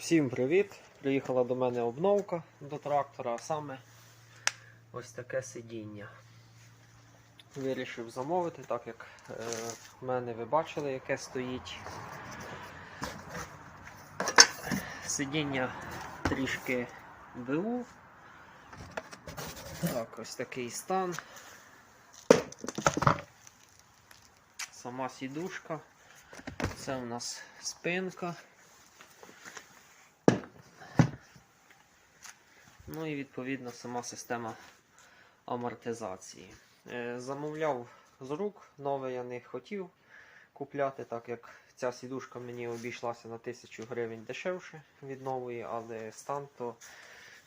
Всім привіт! Приїхала до мене обновка до трактора, а саме ось таке сидіння. Вирішив замовити, так як е, в мене ви бачили, яке стоїть. Сидіння трішки БУ. Так, ось такий стан. Сама сідушка. Це у нас спинка. Ну і відповідно сама система амортизації. Е, Замовляв з рук, нове я не хотів купляти, так як ця сідушка мені обійшлася на 1000 гривень дешевше від нової, але стан то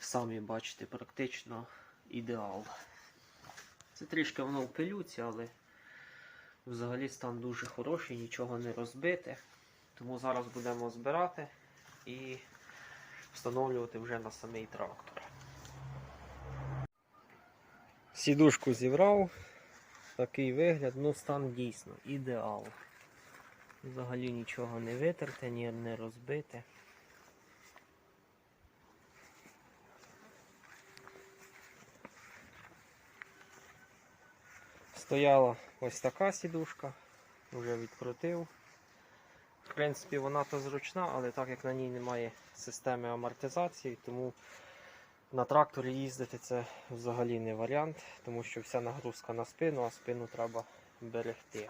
самі бачите, практично ідеал. Це трішки воно в пилюці, але взагалі стан дуже хороший, нічого не розбите. Тому зараз будемо збирати і встановлювати вже на самий трактор. Сідушку зібрав. Такий вигляд, ну стан дійсно ідеал. Взагалі нічого не витерте, ні не розбите. Стояла ось така сідушка, вже відкрутив. В принципі, вона то зручна, але так як на ній немає системи амортизації, тому на тракторі їздити це взагалі не варіант, тому що вся нагрузка на спину, а спину треба берегти.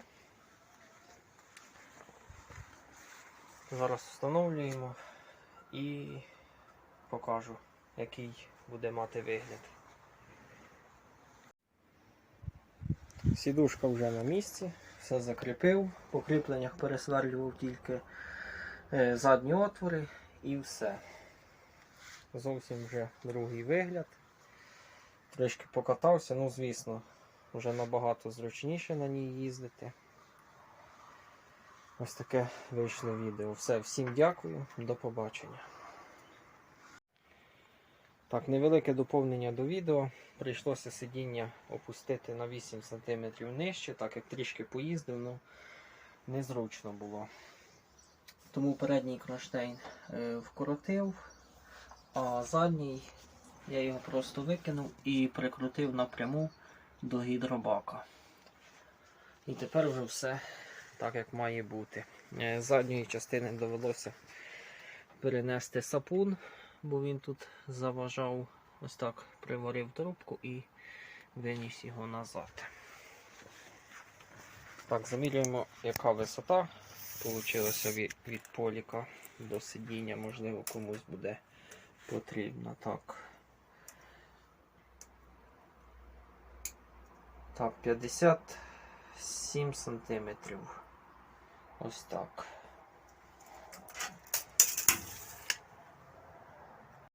Зараз встановлюємо і покажу, який буде мати вигляд. Сідушка вже на місці, все закріпив, по кріпленнях пересверлював тільки е, задні отвори і все. Зовсім вже другий вигляд. Трішки покатався, ну звісно, вже набагато зручніше на ній їздити. Ось таке вийшло відео. Все, всім дякую, до побачення. Так, невелике доповнення до відео. Прийшлося сидіння опустити на 8 см нижче, так як трішки поїздив, ну незручно було. Тому передній кронштейн е, вкоротив, а задній я його просто викинув і прикрутив напряму до гідробака. І тепер вже все так, як має бути. Е, задньої частини довелося перенести сапун, бо він тут заважав. Ось так приварив трубку і виніс його назад. Так, замірюємо, яка висота Получилося від, від поліка до сидіння, можливо, комусь буде потрібно. Так. Так, 57 сантиметрів. Ось так.